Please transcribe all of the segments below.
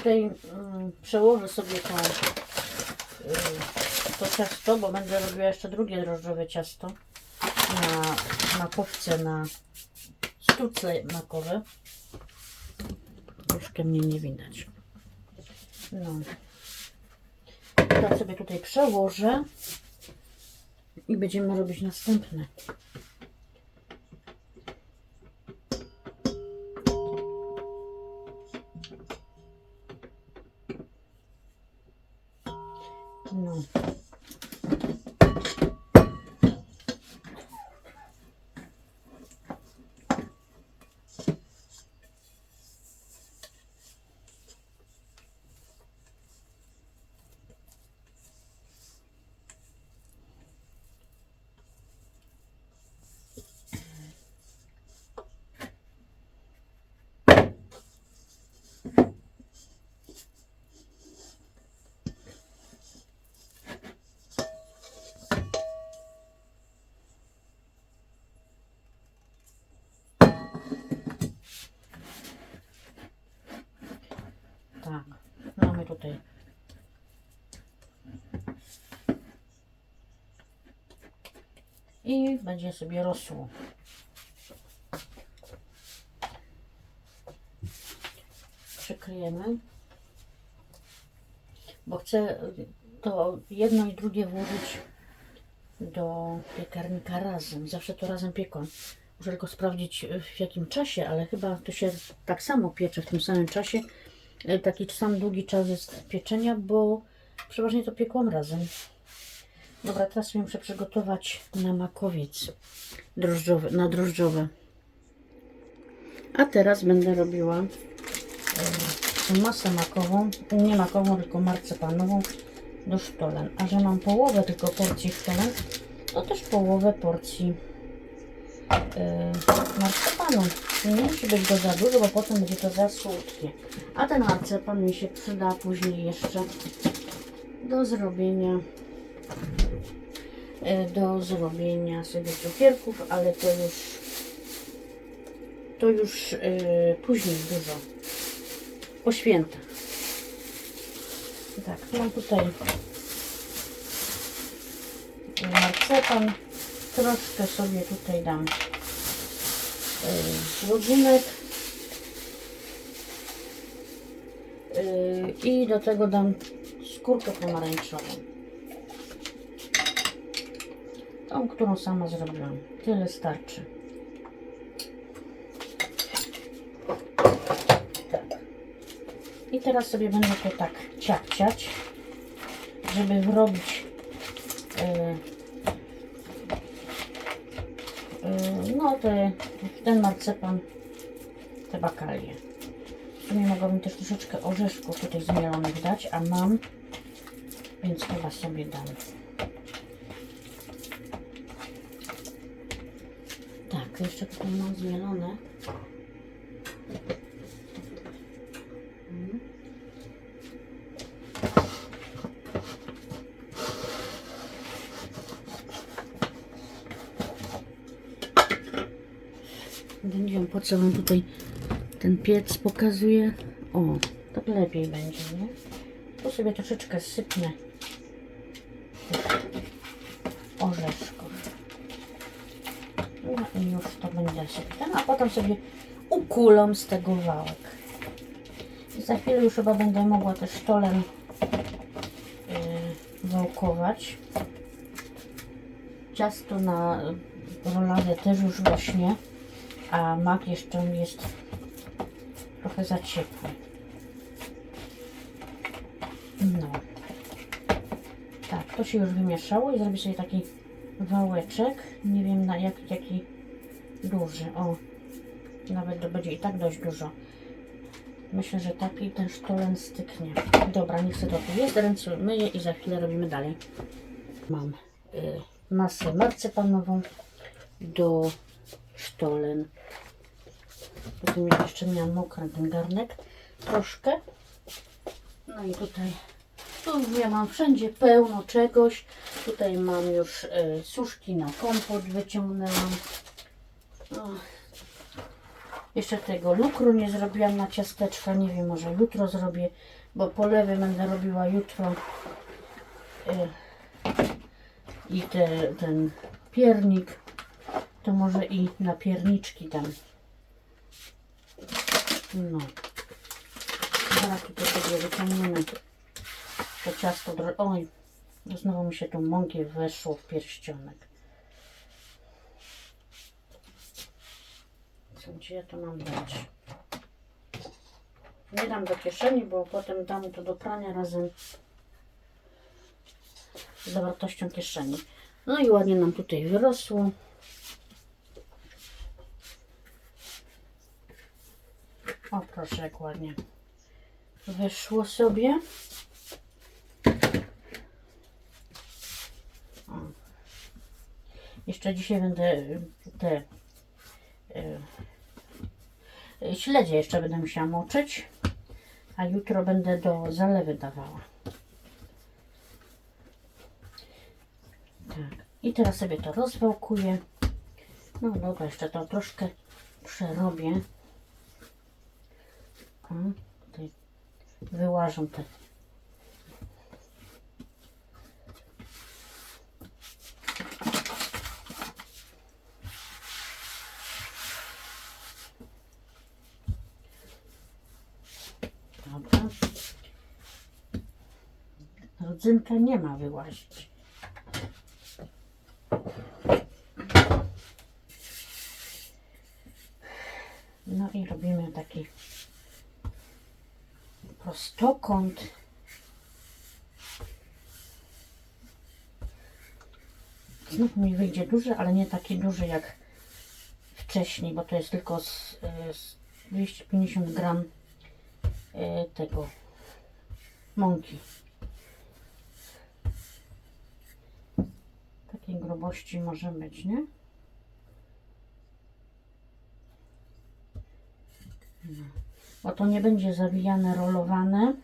Tutaj mm, przełożę sobie to, y, to ciasto, bo będę robiła jeszcze drugie drożdżowe ciasto na makowce, na sztuce makowe. Troszkę mnie nie widać. No. Teraz sobie tutaj przełożę i będziemy robić następne. No. Tak, mamy tutaj. I będzie sobie rosło. Przykryjemy. Bo chcę to jedno i drugie włożyć do piekarnika razem. Zawsze to razem piekłam. Muszę tylko sprawdzić w jakim czasie, ale chyba to się tak samo piecze w tym samym czasie. E, Taki sam długi czas jest pieczenia, bo przeważnie to piekłam razem. Dobra, teraz sobie muszę przygotować na makowiec drożdżowy, na drożdżowe. A teraz będę robiła masę makową, nie makową, tylko marcepanową do sztolen. A że mam połowę tylko porcji sztolen, to też połowę porcji yy, marcepanu. Nie musi być go za dużo, bo potem będzie to za słodkie. A ten marcepan mi się przyda później jeszcze do zrobienia do zrobienia sobie cukierków, ale to już to już yy, później dużo po świętach. Tak, mam tutaj marcepan. Troszkę sobie tutaj dam yy. Yy, I do tego dam skórkę pomarańczową. Tą, którą sama zrobiłam. Tyle starczy. Tak. I teraz sobie będę to tak ciapciać, żeby wrobić yy, yy, no te, ten marcepan te bakalie. W sumie mogłabym też troszeczkę orzeszków tutaj zmielonych dać, a mam, więc chyba sobie dam. Tak, jeszcze tutaj mam zmielone. Nie wiem po co wam tutaj ten piec pokazuje. O, tak lepiej będzie, nie? Tu sobie troszeczkę sypnę tych orzeszków. No i już to będzie sypne, a potem sobie ukulam z tego wałek. Za chwilę już chyba będę mogła też sztolem yy, wałkować. Ciasto na roladę też już rośnie a mak jeszcze jest trochę za ciepły. No. Tak, to się już wymieszało i zrobię sobie taki wałeczek. Nie wiem na jak, jaki duży. O, nawet to będzie i tak dość dużo. Myślę, że taki ten sztolen styknie. Dobra, niech sobie to jest. Ręce myję i za chwilę robimy dalej. Mam y, masę marcepanową do sztolen. Potem jeszcze miałam mokry ten garnek troszkę. No i tutaj, tu ja mam wszędzie pełno czegoś. Tutaj mam już y, suszki na kompot wyciągnęłam. O. Jeszcze tego lukru nie zrobiłam na ciasteczka. Nie wiem, może jutro zrobię, bo polewy będę robiła jutro. Y, I te, ten piernik. To może i na pierniczki dam. No. Zaraz tutaj sobie wyciągniemy to ciasto. Oj, znowu mi się tu mąki weszło w pierścionek. Co, Gdzie ja to mam dać? Nie dam do kieszeni, bo potem dam to do prania razem z zawartością kieszeni. No i ładnie nam tutaj wyrosło. O proszę, jak ładnie wyszło sobie. O. Jeszcze dzisiaj będę te y, śledzie jeszcze będę musiała moczyć, a jutro będę do zalewy dawała. Tak. I teraz sobie to rozwałkuję. No dobra, jeszcze to troszkę przerobię. O, wyłażą te. Dobra. Rodzynka nie ma wyłazić. No i robimy taki prostokąt. Znów mi wyjdzie duży, ale nie taki duży jak wcześniej, bo to jest tylko z, z 250 gram y, tego mąki. Takiej grubości może być, nie? bo to nie będzie zawijane, rolowane,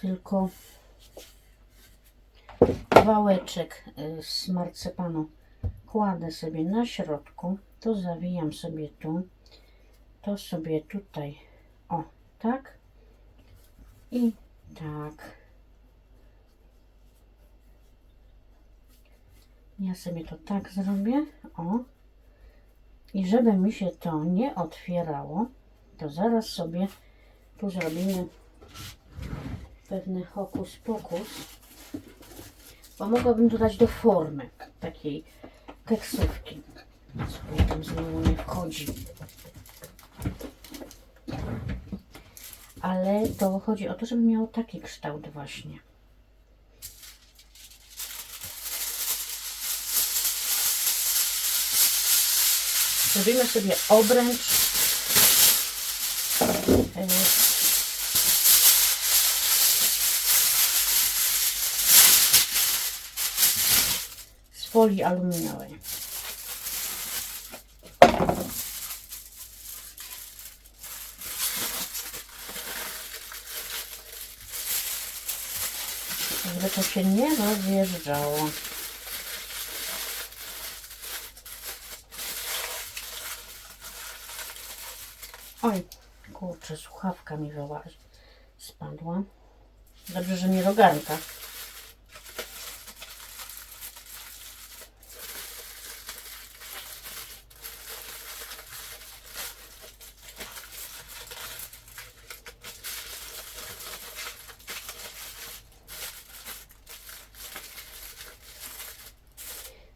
tylko wałeczek y, z marcepanu kładę sobie na środku, to zawijam sobie tu, to sobie tutaj, o, tak i tak. Ja sobie to tak zrobię, o. I żeby mi się to nie otwierało, to zaraz sobie tu zrobimy pewny hokus pokus. Bo mogłabym dodać do formy takiej keksówki. Co tam znowu nie wchodzi. Ale to chodzi o to, żeby miało taki kształt właśnie. Zrobimy sobie obręcz z folii aluminiowej. Żeby to się nie rozjeżdżało. Oj, kurczę, słuchawka mi wyłazi. Spadła. Dobrze, że nie roganka.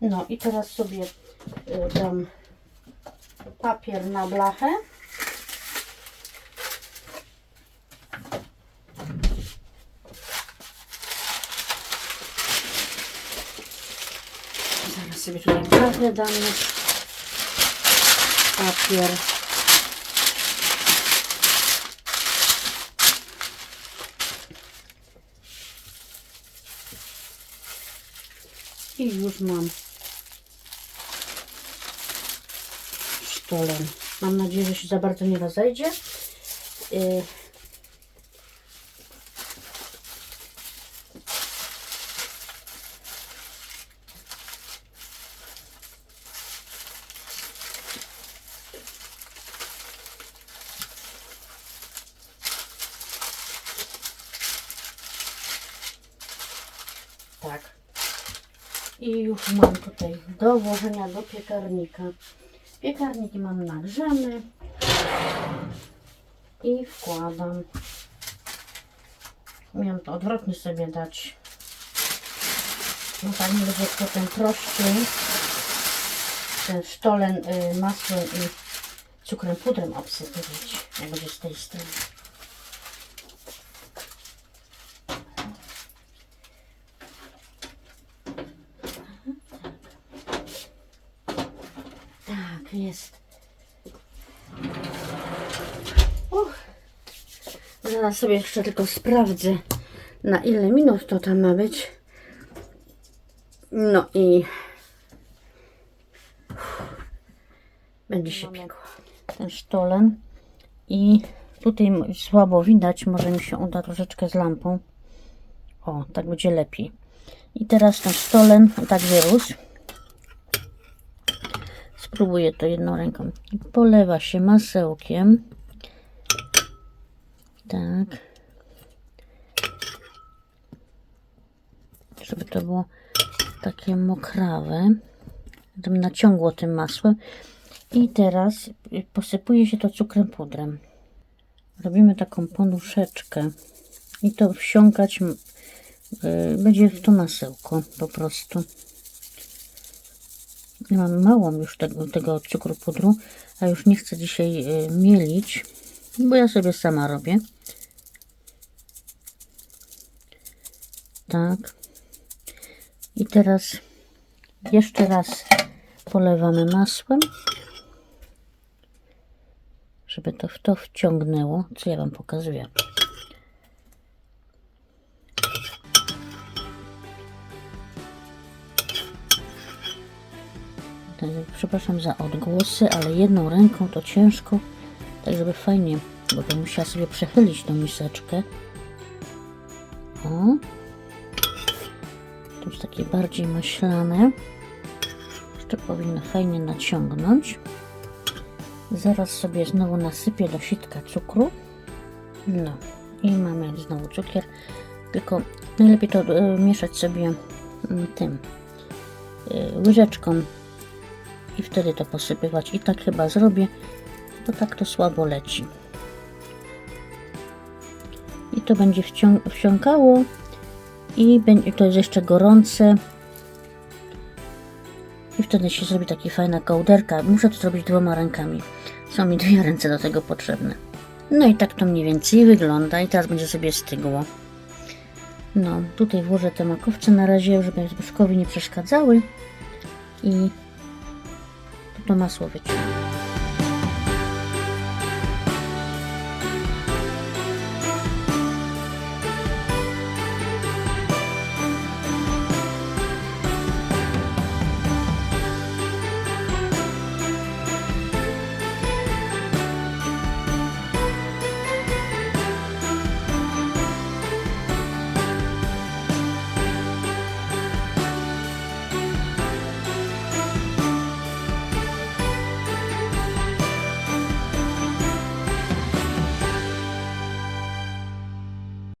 No i teraz sobie y, dam papier na blachę. Zaraz sobie tutaj blachę dam już papier. I już mam sztolem. Mam nadzieję, że się za bardzo nie rozejdzie. Y, I już mam tutaj do włożenia do piekarnika. Piekarnik mam nagrzany. I wkładam. Miałam to odwrotnie sobie dać. No tak będzie potem prościej. Ten sztolen y, masłem i cukrem pudrem obsypywać. Jak będzie z tej strony. Tak, jest. Uch. Zaraz sobie jeszcze tylko sprawdzę, na ile minut to tam ma być. No i będzie się piekło. Ten sztolen i tutaj słabo widać, może mi się uda troszeczkę z lampą. O, tak będzie lepiej. I teraz ten sztolen tak wyrósł. Spróbuję to jedną ręką. Polewa się masełkiem. Tak. Żeby to było takie mokrawe. Żebym naciągło tym masłem. I teraz posypuje się to cukrem pudrem. Robimy taką poduszeczkę. I to wsiąkać m- y, będzie w to masełko po prostu. Mam małą już tego, tego cukru pudru, a już nie chcę dzisiaj y, mielić, bo ja sobie sama robię. Tak. I teraz jeszcze raz polewamy masłem, żeby to w to wciągnęło, co ja Wam pokazuję. Tak, Przepraszam za odgłosy, ale jedną ręką to ciężko, tak żeby fajnie, bo bym musiała sobie przechylić tą miseczkę. O. To już takie bardziej maślane. Jeszcze powinno fajnie naciągnąć. Zaraz sobie znowu nasypię do sitka cukru. No i mamy znowu cukier. Tylko najlepiej to e, mieszać sobie mm, tym e, łyżeczką i wtedy to posypywać. I tak chyba zrobię, bo tak to słabo leci. I to będzie wcią- wsiąkało i będzie, to jest jeszcze gorące. I wtedy się zrobi taka fajna kołderka. Muszę to zrobić dwoma rękami. Są mi dwie ręce do tego potrzebne. No i tak to mniej więcej wygląda i teraz będzie sobie stygło. No, tutaj włożę te makowce na razie, żeby Zbyszkowi nie przeszkadzały. I to masło wyciągnę.